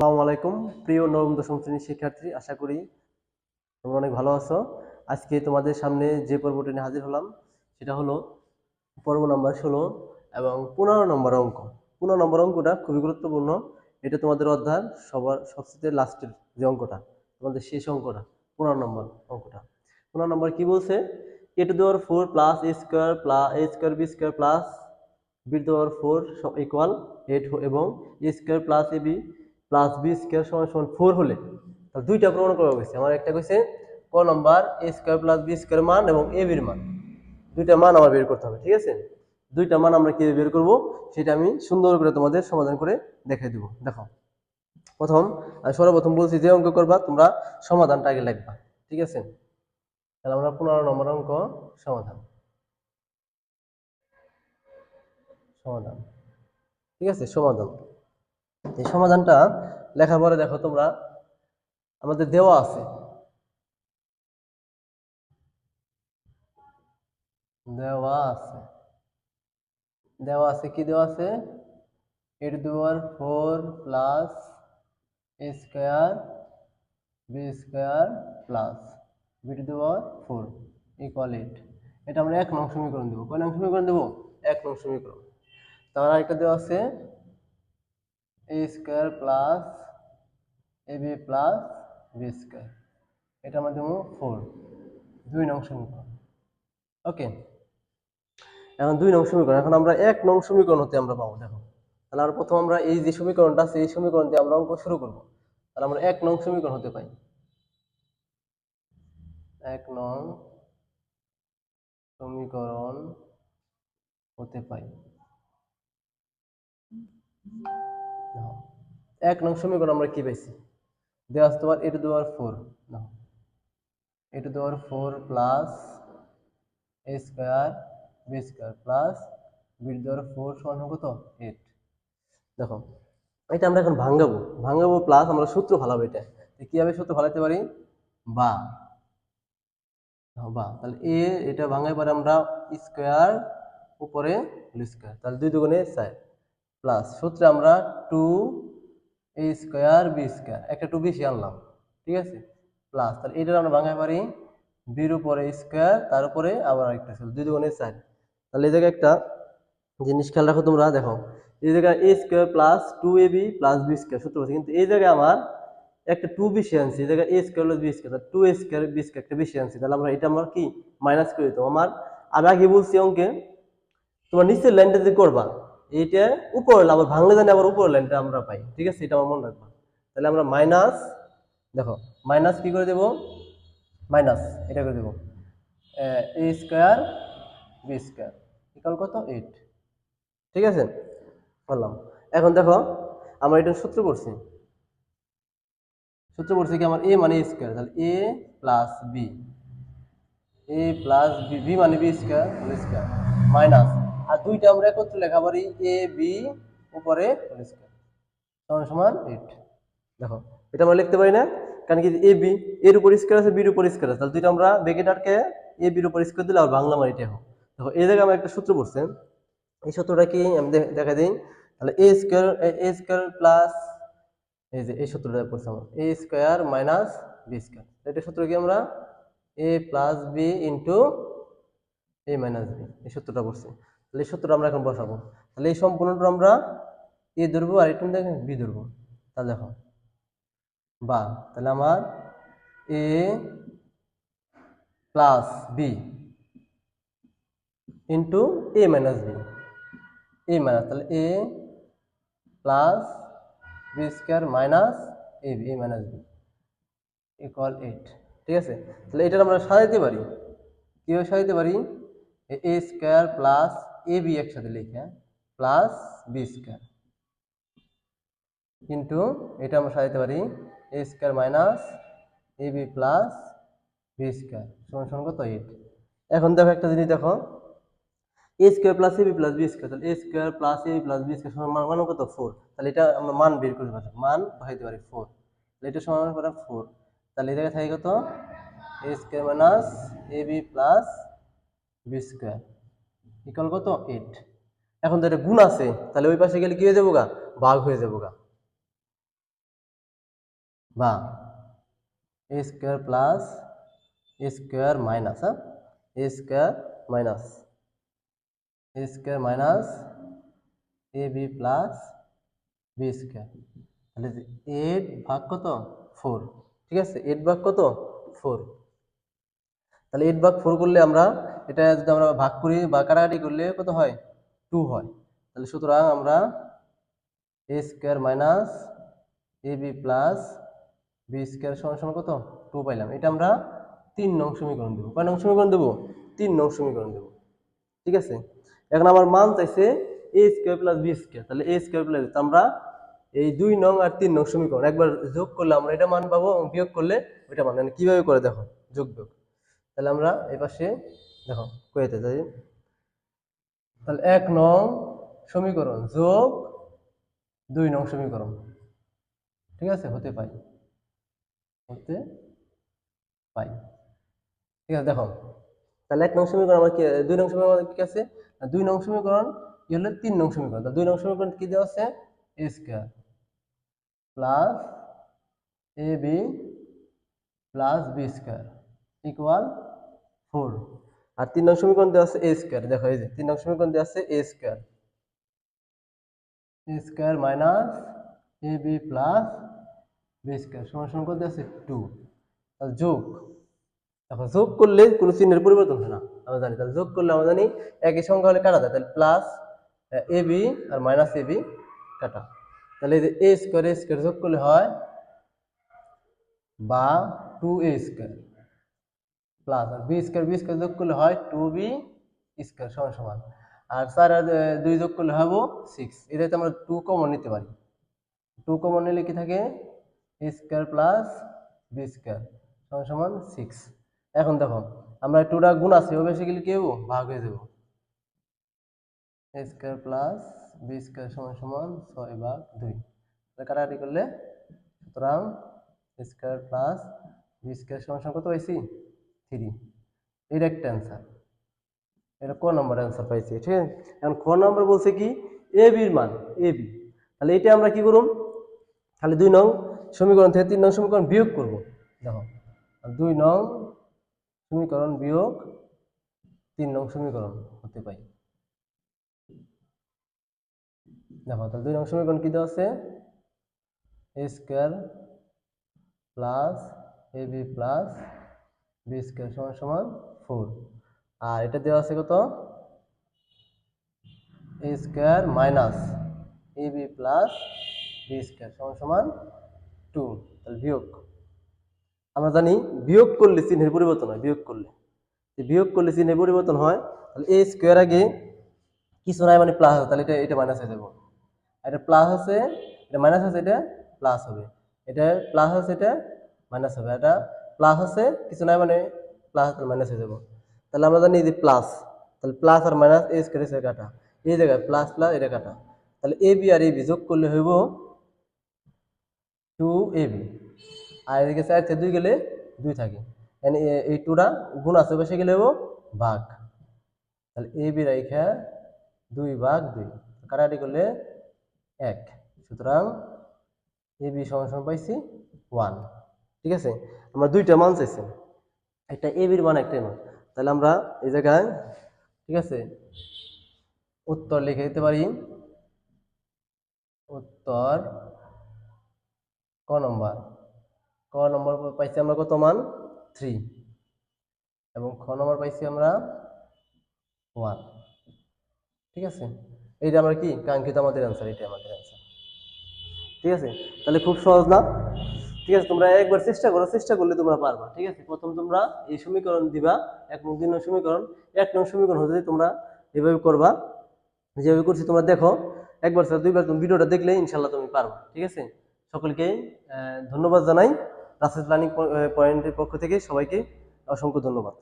আসসালামু আলাইকুম। প্রিয় নবম, দশম শ্রেণির শিক্ষার্থী, আশা করি তোমরা অনেক ভালো আছো। আজকে তোমাদের সামনে যে পর্বটি নিয়ে হাজির হলাম, সেটা হলো পর্ব নাম্বার ষোলো এবং পনেরো নম্বর অঙ্ক। পনেরো নম্বর অঙ্কটা খুবই গুরুত্বপূর্ণ। এটা তোমাদের অধ্যায় সবার সবচেয়ে লাস্টের যে অঙ্কটা, তোমাদের শেষ অঙ্কটা, পনেরো নম্বর অঙ্কটা। পনেরো নম্বর কি বলছে? এ টু দেওয়ার four plus A square plus A square B square plus B দেওয়ার ফোর ইকুয়াল এইট এবং A square plus A B plus B square সমান সমান ফোর হলে, তাহলে দুইটা প্রমাণ করা হয়েছে। আমার একটা কইছে, ক নম্বর A square plus B square মান এবং এ বির মান। দুইটা মান আমার বের করতে হবে, ঠিক আছে? দুইটা মান আমরা কীভাবে বের করব, সেটা আমি সুন্দর করে তোমাদের সমাধান করে দেখাই দেবো। দেখো, প্রথম সর্বপ্রথম বলছি যে অঙ্ক করবা, তোমরা সমাধানটা আগে লিখবা, ঠিক আছে? তাহলে আমরা পনেরো নম্বর অঙ্ক, সমাধান। সমাধান, ঠিক আছে? সমাধান। এই সমাধানটা লেখা পরে দেখো তোমরা, আমাদের দেওয়া আছে। দেওয়া আছে। দেওয়া আছে, কি দেওয়া আছে? এর দুয়ার four plus A square, B square plus B two দেওয়ার ফোর ইকুয়াল এইট এটা আমরা এক নং সমীকরণ দেবো। কয় নং সমীকরণ দেবো? এক নং সমীকরণ। তার আরেকটা দেওয়া আছে A square plus A B plus B square এটা আমরা দেবো ফোর দুই নং সমীকরণ। ওকে এখন দুই নং সমীকরণ। এখন আমরা এক নং সমীকরণ হতে আমরা পাবো, দেখো। তাহলে আমরা প্রথম আমরা এই যে সমীকরণটা আছে, এই সমীকরণ দিয়ে আমরা অঙ্ক শুরু করব। তাহলে আমরা এক নং সমীকরণ হতে পাই এক নং সমীকরণ হতে পাই এক নং সমীকরণ আমরা কি পাইছি? দেওয়া আছে তোমার এ টু দেওয়ার ফোর এ টু দেওয়ার four plus A square B square plus B দেওয়ার ফোর সমান কত? এইট দেখো, এটা আমরা এখন ভাঙাবো। ভাঙাবো প্লাস আমরা সূত্র ফালাবো এটা। তো কীভাবে সূত্র ফালাতে পারি? বা। বা, তাহলে এ এটা ভাঙাই পরে আমরা স্কোয়ার উপরে স্কোয়ার তাহলে দুই দুগুণে চার। প্লাস সূত্রে আমরা two A square B square, একটা টু বেশি আনলাম, ঠিক আছে? প্লাস তাহলে এটা আমরা ভাঙাই পারি বির উপরে স্কোয়ার, তার উপরে আবার একটা ছিল দুই দুগুণে চার। তাহলে এই জায়গায় একটা জিনিস খেয়াল রাখো তোমরা, দেখো, এই জায়গায় A square plus two A B plus B square, সূত্র আছে কিন্তু এই জায়গায় আমার একটা টু বেশি আনছি, এই জায়গায় A square plus B square two A square B square একটা বেশি আনছি, তাহলে আমরা এটা আমার কি? মাইনাস করে দিতাম। আমার, আমি আগে বলছি অঙ্কে, তোমার নিচের লাইনটা যে করবা এইটা উপরের আবার ভাঙলে জানি আবার উপরের লাইনটা আমরা পাই। ঠিক আছে? এটা আমার মনে রাখবা। তাহলে আমরা মাইনাস দেখো মাইনাস কি করে দেব? মাইনাস এটা করে দেব। A square B square equal কত? এইট ঠিক আছে? বললাম। এখন দেখো, আমরা এটা সূত্র করছি সূত্র করছি কি আমার এ মানে এ স্কোয়ার তাহলে A plus B A plus B B মানে বি স্কোয়ার স্কোয়ার মাইনাস আর দুইটা আমরা একত্রে লেখা পারি এ বি উপরে সমান সমান এইট দেখো, এটা আমরা লিখতে পারি না, কারণ কি এ বি এর উপর স্কোয়ার আছে বির উপর স্কোয়ার আছে। তাহলে দুইটা আমরা বেগে আটকে এ বির উপর স্কোয়ার দিলে আর বাংলা মানে এটা হোক দেখো, এই জায়গায় আমরা একটা সূত্র পড়ছে। এই সূত্রটা কি আমি দেখা দিই। তাহলে A square A square plus এই যে এই সূত্রটা পড়ছে আমার। A square minus B square এটা সূত্র কি আমরা? A plus B into A minus B এই সূত্রটা পড়ছে। তাহলে এই সূত্রটা আমরা এখন বসাবো। তাহলে এই সম্পূর্ণটা আমরা এ ধরবো আর এটা দেখেন বি ধরবো। তাহলে দেখো। বা, তাহলে আমার A plus B into A minus B. A minus, তাহলে A plus B square minus A B, A minus B equal eight ঠিক আছে? তাহলে এটা আমরা সাজাইতে পারি। কীভাবে সাজাইতে পারি? A square plus A B একসাথে লিখে প্লাস বি স্কোয়ার কিন্তু এটা আমরা সাজাইতে পারি A square minus A B plus B square সমান সমান কত? এইট এখন দেখো একটা জিনিস দেখো A square plus A B plus B square তাহলে A square plus A B plus B square সমান মান কত? ফোর তাহলে এটা আমরা মান বের করতে পারি, মান বসাইতে পারি ফোর তাহলে এটা সমান করা ফোর তাহলে জায়গায় থাকে কত? A square minus A B plus B square equal কত এইট এখন তো গুণ আছে, তাহলে ওই পাশে গেলে কি হয়ে যাব গা ভাগ হয়ে যাব গা বা A square plus A square minus হ্যাঁ? A square minus A square minus A B plus B square তাহলে এইট ভাগ কত? ফোর ঠিক আছে? এইট ভাগ কত? ফোর তাহলে এইট ভাগ ফোর করলে আমরা এটা যদি আমরা ভাগ করি বা কাটাকাটি করলে কত হয়? টু হয়। তাহলে সুতরাং আমরা A square minus A B plus B square সমান সমান কত? টু পাইলাম। এটা আমরা তিন নং সমীকরণ দেবো। কয় নং সমীকরণ দেবো? তিন নং সমীকরণ দেবো। ঠিক আছে? এখন আমার মান চাইছে A square plus B square তাহলে এ স্কোয়ার প্লাস আমরা এই দুই নং আর তিন নং সমীকরণ একবার যোগ করলে আমরা এটা মান পাবো বিয়োগ করলে ওইটা মান। মানে কীভাবে করে দেখো? যোগ বিয়োগ। তাহলে আমরা এই পাশে দেখো কয়েতে যাই তাহলে এক নং সমীকরণ যোগ দুই নং সমীকরণ। ঠিক আছে? হতে পাই। হতে পাই। ঠিক আছে, দেখো। তাহলে এক নং সমীকরণ আমার কি, দুই নং সমীকরণ কি আছে? দুই নং সমীকরণ কি হলো তিন নং সমীকরণ। দুই নং সমীকরণ কি দেওয়া আছে? A square plus A B plus B square equal four. আর তিন নং সমীকরণ দেওয়া আছে এ স্কোয়ার দেখো এই যে, তিন নং সমীকরণ দেওয়া আছে A square A square minus A B plus B square সমান সমান কত আছে টু তাহলে যোগ, দেখো যোগ করলে কোনো চিহ্নের পরিবর্তন হয় না, আমরা জানি। তাহলে যোগ করলে আমরা জানি একই সংখ্যা হলে কাটা যায়, তাহলে প্লাস এ বি আর মাইনাস এ বি কাটা। তাহলে এই যে এ স্কোয়ার এ স্কোয়ার যোগ করলে হয় বা টু এ স্কোয়ার প্লাস আর বি স্কোয়ার বি স্কোয়ার যোগ করলে হয় টু বি স্কোয়ার সমান সমান। আর চার আর দুই যোগ করলে হব সিক্স এটাতে আমরা টু কমন নিতে পারি। টু কমন নিলে কি থাকে? স্কোয়ার প্লাস বি স্কোয়ার সমান সমান সিক্স এখন দেখো, আমরা টুটা গুণ আছে ও বেশি গেলে কি হব? ভাগ হয়ে যাব। স্কোয়ার প্লাস বি স্কোয়ার সমান সমান ছয় ভাগ দুই। কাটাকাটি করলে, সুতরাং স্কোয়ার প্লাস বি স্কোয়ার সমান সমান কত পাইছি? থ্রি। এটা একটা অ্যান্সার এটা ক নম্বর অ্যান্সার পাইছি, ঠিক আছে? এখন ক নম্বর বলছে কি? এ বির মান এ বি তাহলে এটা আমরা কি করুম? তাহলে দুই নং সমীকরণ থেকে তিন নং সমীকরণ বিয়োগ করব। দেখো, দুই নং সমীকরণ বিয়োগ তিন নং সমীকরণ হতে পাই দেখো, তাহলে দুই নং সমীকরণ কি দেওয়া আছে? A square plus A B plus B square সমান সমান ফোর আর এটা দেওয়া আছে কত? A square minus A B plus B square সমান সমান টু তাহলে বিয়োগ। আমরা জানি বিয়োগ করলে চিহ্নের পরিবর্তন হয়, বিয়োগ করলে। বিয়োগ করলে চিহ্নের পরিবর্তন হয়, তাহলে এ স্কোয়ার আগে কিছু নাই মানে প্লাস তাহলে এটা এটা মাইনাস হয়ে যাব। এটা প্লাস আছে, এটা মাইনাস আছে, এটা প্লাস হবে। এটা প্লাস আছে, এটা মাইনাস হবে। এটা প্লাস আছে, কিছু নাই মানে প্লাস আর মাইনাস হয়ে যাব। তাহলে আমরা জানি যে প্লাস তাহলে প্লাস আর মাইনাস এ স্কোয়ার কাটা এই জায়গায় প্লাস প্লাস এটা কাটা তাহলে এ বি আর এ বি যোগ করলে হইব টু এ বি আর এদিকে চার থেকে দুই গেলে দুই থাকে। মানে এই টুটা গুণ আছে, বসে গেলে হইব ভাগ। তাহলে এ বি রাইখা দুই ভাগ দুই। কাটাকাটি করলে এক। সুতরাং এ বি সমান পাইছি ওয়ান ঠিক আছে? আমরা দুইটা মান চাইছি। একটা এ বির মান একটা মান। তাহলে আমরা এই জায়গায়, ঠিক আছে? উত্তর লিখে দিতে পারি। উত্তর ক নম্বর? ক নম্বর পাইছি আমরা কত মান? থ্রি এবং খ নম্বর পাইছি আমরা ওয়ান ঠিক আছে? এইটা আমরা কি? কাঙ্ক্ষিত আমাদের অ্যান্সার এটা আমাদের অ্যান্সার ঠিক আছে? তাহলে খুব সহজ না? ঠিক আছে, তোমরা একবার চেষ্টা করো, চেষ্টা করলে তোমরা পারবা, ঠিক আছে? প্রথম তোমরা এই সমীকরণ দিবা, এক নং দিন সমীকরণ, এক নং সমীকরণ হতে তোমরা এভাবে করবা, যেভাবে করছি তোমরা দেখো, একবার স্যার দুইবার তুমি ভিডিওটা দেখলে ইনশাল্লাহ তুমি পারবা, ঠিক আছে? সকলকে ধন্যবাদ জানাই, রাসেল প্ল্যানিং পয়েন্টের পক্ষ থেকে সবাইকে অসংখ্য ধন্যবাদ।